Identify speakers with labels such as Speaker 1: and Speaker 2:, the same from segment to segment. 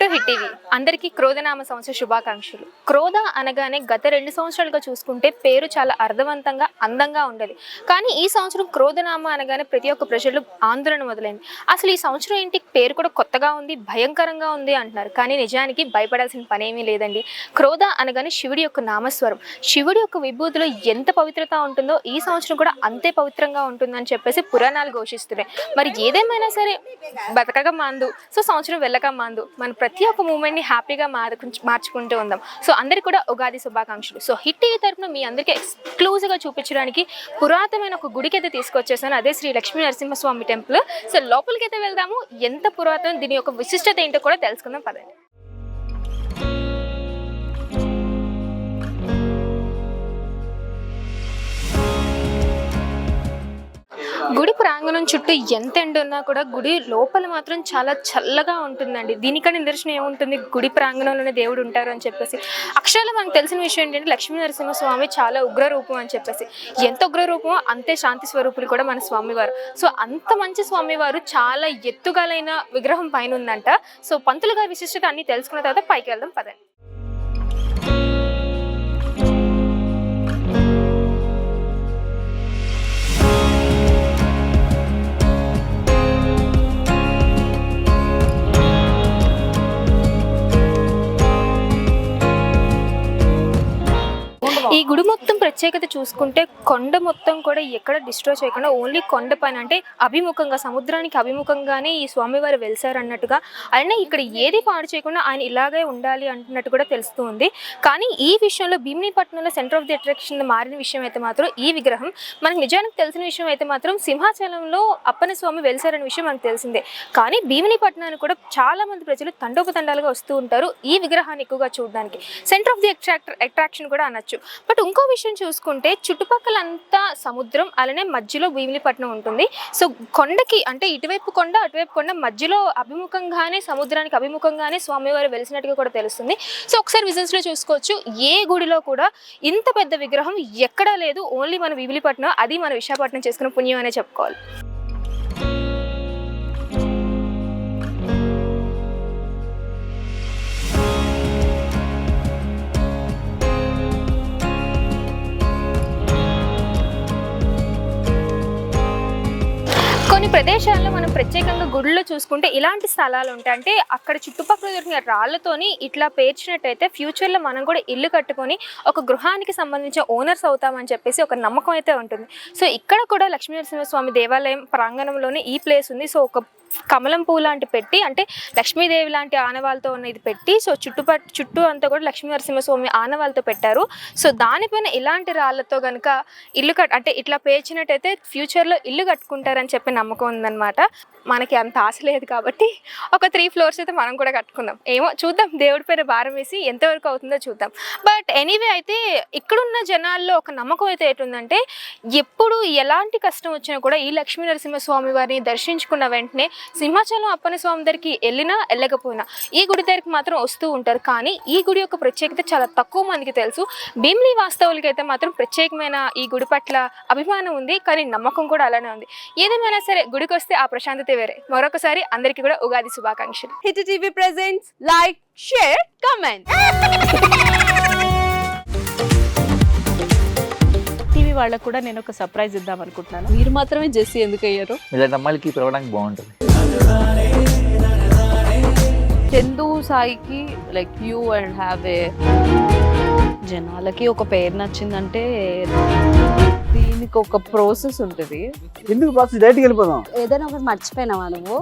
Speaker 1: ഉണ്ട് hit TV అందరికీ క్రోధనామ సంవత్సర శుభాకాంక్షలు. క్రోధ అనగానే గత రెండు సంవత్సరాలుగా చూసుకుంటే పేరు చాలా అర్థవంతంగా అందంగా ఉండేది. కానీ ఈ సంవత్సరం క్రోధనామ అనగానే ప్రతి ఒక్క ప్రజలు ఆందోళన మొదలైంది. అసలు ఈ సంవత్సరం ఏంటి? పేరు కూడా కొత్తగా ఉంది భయంకరంగా ఉంది అంటున్నారు. కానీ నిజానికి భయపడాల్సిన పనేమీ లేదండి. క్రోధ అనగానే శివుడి యొక్క నామస్వరం. శివుడి యొక్క విభూతిలో ఎంత పవిత్రత ఉంటుందో ఈ సంవత్సరం కూడా అంతే పవిత్రంగా ఉంటుందని చెప్పేసి పురాణాలు ఘోషిస్తున్నాయి. మరి ఏదేమైనా సరే బతకగా మాందు సో సంవత్సరం వెళ్ళక మాందు మన ప్రతి ఒక మూమెంట్ని హ్యాపీగా మార్చు మార్చుకుంటూ ఉందాం. సో అందరికీ కూడా ఉగాది శుభాకాంక్షలు. సో హిట్ టీవీ తరఫున మీ అందరికీ ఎక్స్క్లూజివ్గా చూపించడానికి పురాతనమైన ఒక గుడికి అయితే తీసుకొచ్చేసాను. అదే శ్రీ లక్ష్మీ నరసింహస్వామి టెంపుల్ సో లోపలికి అయితే వెళ్దాము. ఎంత పురాతనం దీని యొక్క విశిష్టత ఏంటో కూడా తెలుసుకుందాం. పదండి. ప్రాంగణం చుట్టూ ఎంత ఎండ ఉన్నా కూడా గుడి లోపల మాత్రం చాలా చల్లగా ఉంటుందండి. దీనికని నిదర్శనం ఏముంటుంది? గుడి ప్రాంగణంలోనే దేవుడు ఉంటారు అని చెప్పేసి. అక్షరాలు మనకు తెలిసిన విషయం ఏంటంటే లక్ష్మీ నరసింహస్వామి చాలా ఉగ్ర రూపం అని చెప్పేసి. ఎంత ఉగ్ర రూపమో అంతే శాంతి స్వరూపులు కూడా మన స్వామివారు. సో అంత మంచి స్వామివారు చాలా ఎత్తుగలైన విగ్రహం పైన ఉందంట. సో పంతులు గారి విశిష్టత అన్ని తెలుసుకున్న తర్వాత పైకి వెళ్దాం పదండి. ఈ గుడి మొత్తం ప్రత్యేకత చూసుకుంటే కొండ మొత్తం కూడా ఎక్కడ డిస్ట్రాయ్ చేయకుండా ఓన్లీ కొండ పైన అంటే అభిముఖంగా సముద్రానికి అభిముఖంగానే ఈ స్వామివారు వెలిసారు అన్నట్టుగా అయినా ఇక్కడ ఏది పాడు చేయకుండా ఆయన ఇలాగే ఉండాలి అంటున్నట్టు కూడా తెలుస్తుంది కానీ ఈ విషయంలో భీమినిపట్నంలో సెంటర్ ఆఫ్ ది అట్రాక్షన్ మారిన విషయం అయితే మాత్రం ఈ విగ్రహం. మనకు నిజానికి తెలిసిన విషయం అయితే మాత్రం సింహాచలంలో అప్పన స్వామి వెలిసారనే విషయం మనకు తెలిసిందే. కానీ భీమినిపట్నాన్ని కూడా చాలా మంది ప్రజలు తండోపతండాలుగా వస్తూ ఉంటారు ఈ విగ్రహాన్ని ఎక్కువగా చూడడానికి. Centre of the attractor attraction కూడా అనొచ్చు. బట్ ఇంకో విషయం చూసుకుంటే చుట్టుపక్కల అంతా సముద్రం అలానే మధ్యలో భీమిలిపట్నం ఉంటుంది. సో కొండకి అంటే ఇటువైపు కొండ అటువైపు కొండ మధ్యలో అభిముఖంగానే సముద్రానికి అభిముఖంగానే స్వామివారు వెలిసినట్టుగా కూడా తెలుస్తుంది. సో ఒకసారి విజన్స్లో చూసుకోవచ్చు. ఏ గుడిలో కూడా ఇంత పెద్ద విగ్రహం ఎక్కడా లేదు. ఓన్లీ మన వివిలిపట్నం అది మన విశాఖపట్నం చేసుకున్న పుణ్యం అనే చెప్పుకోవాలి. ప్రదేశాల్లో మనం ప్రత్యేకంగా గుడిలో చూసుకుంటే ఇలాంటి స్థలాలు ఉంటాయి. అంటే అక్కడ చుట్టుపక్కల దొరికిన రాళ్ళతోని ఇట్లా పేర్చినట్టయితే ఫ్యూచర్లో మనం కూడా ఇల్లు కట్టుకొని ఒక గృహానికి సంబంధించిన ఓనర్స్ అవుతామని చెప్పేసి ఒక నమ్మకం అయితే ఉంటుంది. సో ఇక్కడ కూడా లక్ష్మీ నరసింహస్వామి దేవాలయం ప్రాంగణంలోనే ఈ ప్లేస్ ఉంది. సో ఒక కమలం పువ్వు లాంటి పెట్టి అంటే లక్ష్మీదేవి లాంటి ఆనవాళ్ళతో ఉన్న ఇది పెట్టి సో చుట్టుపట్ చుట్టూ అంతా కూడా లక్ష్మీ నరసింహస్వామి ఆనవాళ్ళతో పెట్టారు. సో దానిపైన ఇలాంటి రాళ్ళతో కనుక ఇల్లు కట్ అంటే ఇట్లా పేర్చినట్టయితే ఫ్యూచర్లో ఇల్లు కట్టుకుంటారని చెప్పి నమ్మకం ఉందన్నమాట. మనకి అంత ఆశ లేదు కాబట్టి ఒక త్రీ ఫ్లోర్స్ అయితే మనం కూడా కట్టుకుందాం. ఏమో చూద్దాం దేవుడి పేరు భారం వేసి ఎంతవరకు అవుతుందో చూద్దాం. బట్ ఎనీవే అయితే ఇక్కడున్న జనాల్లో ఒక నమ్మకం అయితే ఏంటంటే ఎప్పుడు ఎలాంటి కష్టం వచ్చినా కూడా ఈ లక్ష్మీ నరసింహస్వామి వారిని దర్శించుకున్న వెంటనే సింహాచలం అప్పన్న స్వామి దగ్గరికి వెళ్ళినా వెళ్ళకపోయినా ఈ గుడి దగ్గరికి మాత్రం వస్తూ ఉంటారు. కానీ ఈ గుడి యొక్క ప్రత్యేకత చాలా తక్కువ మందికి తెలుసు. భీమ్లీ వాస్తవులకి అయితే మాత్రం ప్రత్యేకమైన ఈ గుడి పట్ల అభిమానం ఉంది. కానీ నమ్మకం కూడా అలానే ఉంది. ఏదేమైనా సరే గుడికి వస్తే ఆ ప్రశాంతత వేరే. మరొకసారి అందరికీ కూడా ఉగాది శుభాకాంక్షలు.
Speaker 2: Hit TV presents like share comment
Speaker 3: TV వాళ్ళకు కూడా నేను ఒక సర్ప్రైజ్ ఇద్దాం అనుకుంటున్నాను.
Speaker 2: మీరు మాత్రమే జెస్సీ ఎందుకు అయ్యారు?
Speaker 4: ఇలాంటి అమ్మాయిలకి పిలవడానికి బాగుంటుంది.
Speaker 2: చందు సాయికి like you and have a జనాలకి ఒక పేరు నచ్చిందంటే దీనికి ఒక ప్రాసెస్ ఉంటుంది.
Speaker 5: ఎందుకు ప్రాసెస్ డైరెక్ట్కి వెళ్ళిపోదాం.
Speaker 6: ఏదైనా ఒకటి మర్చిపోయినావా నువ్వు?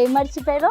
Speaker 6: ఏం మర్చిపోయావు